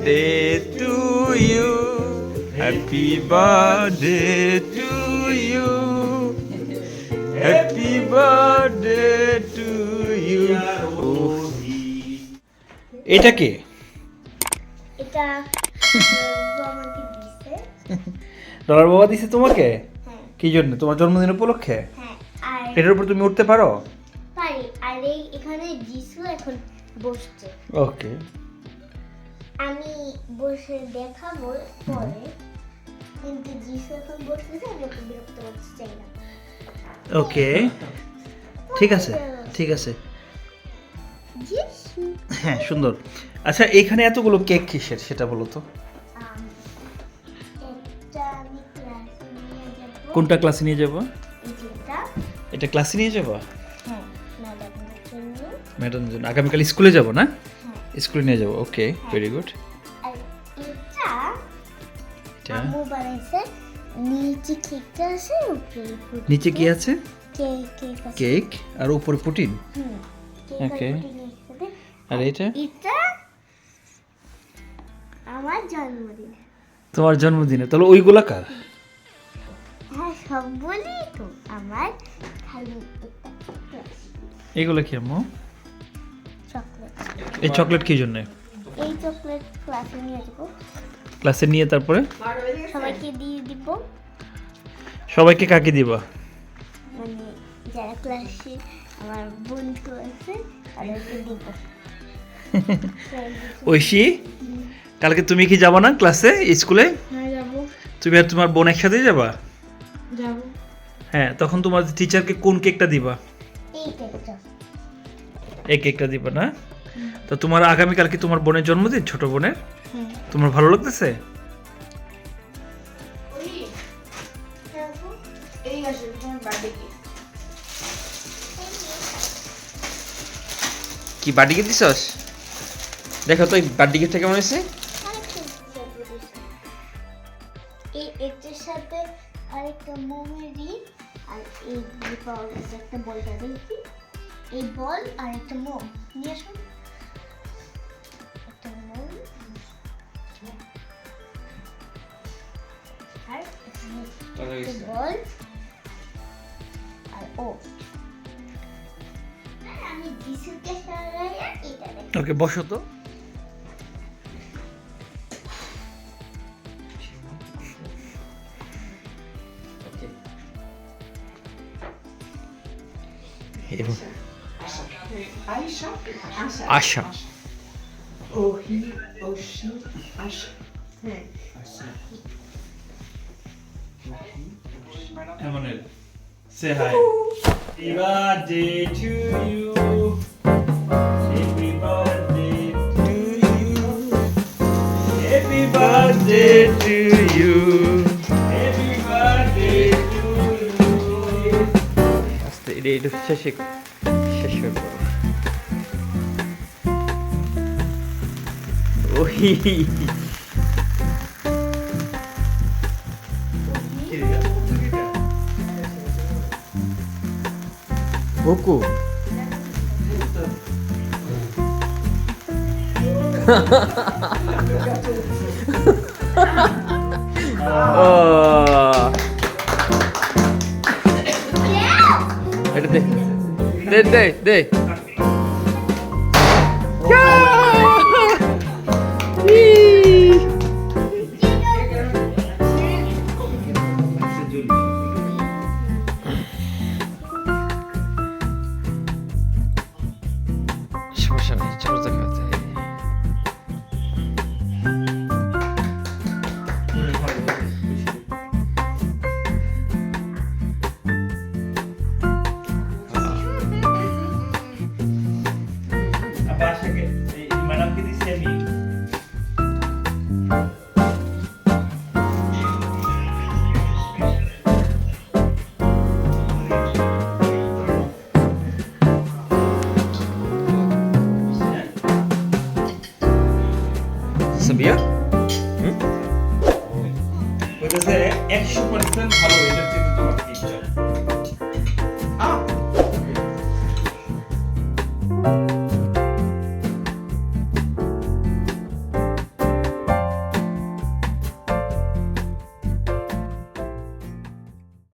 Day to you. Happy birthday to you. Happy birthday to you. এটা কে? এটা dollar বাবা দিছে তোমাকে? হ্যাঁ। কি জন্য? তোমার জন্মদিন উপলক্ষে? হ্যাঁ এটার উপর তুমি উঠতে পারো? পারি। আর এই এখানে যিশু এখন বসছে। ওকে। আমি বসে দেখাবো পরে। কিন্তু যিশু এখন বসতেছে আমি ওকে বিরক্ত করতে চাই না। ওকে। ঠিক আছে ঠিক আছে। যিশু হ্যাঁ সুন্দর। আচ্ছা এখানে এতগুলো কেক কিসের সেটা বলো তো? কোনটা ক্লাসে নিয়ে যাব? এটা ক্লাসে নিয়ে যাব? ম্যাডাম জন্য আগামীকাল স্কুলে যাব না? স্কুলে নিয়ে যাব ওকে ভেরি গুড নিচে কি আছে? কেক আর উপরে পুটিন কেক আর এটা এটা আমার জন্মদিন। তোমার জন্মদিনে। তাহলে ওইগুলা কার? হ্যাঁ সব বলি তো। আমার খালি এগুলো কি আম্মু? চকলেট। এই চকলেট কি জন্য? এই চকলেট ক্লাসে নিয়ে যাব। ক্লাসে নিয়ে তারপরে? সবাইকে দিয়ে দিব। সবাইকে কাকে দিবা? মানে যারা ক্লাসে আমার বন্ধু আছে তাদেরকে দিব। ঐশী কালকে তুমি কি যাবা না ক্লাসে স্কুলে? হ্যাঁ তুমি আর তোমার বোন একসাথে যাবা? হ্যাঁ তখন তোমার টিচারকে কোন কেকটা দিবা? এই কেকটা। দিবা না? তো তোমার আগামীকাল কি তোমার বোনের জন্মদিন ছোট বোনের? হ্যাঁ। তোমার ভালো লাগতেছে? কি কি বার্থডে গিফট দিছস? দেখো তো এই বার্থডে গিফটটা কেমন হয়েছে? এই এটার সাথে আরেকটা মোমেরি আর এই পাওয়া গেছে একটা বলটা দেখি। এই বল আর একটা মোম নিয়ে আসুন একটা মোম আর বল আর ও। আর আমি যিশুকে সারাই আর এটা দেখি। ওকে বসো তো। এবং আয়শা আশা আশা ওহি ওশি আশা হ্যাঁ Emmanuel, say hi. Happy birthday to you. Happy birthday to you. Happy birthday to you. এটা একটু শেষে শেষ হয়ে পড়ো ওই ദേ ദേ Yeah! হুম যে একশো পার্সেন্ট ভালো এটা তোমাকে গিফট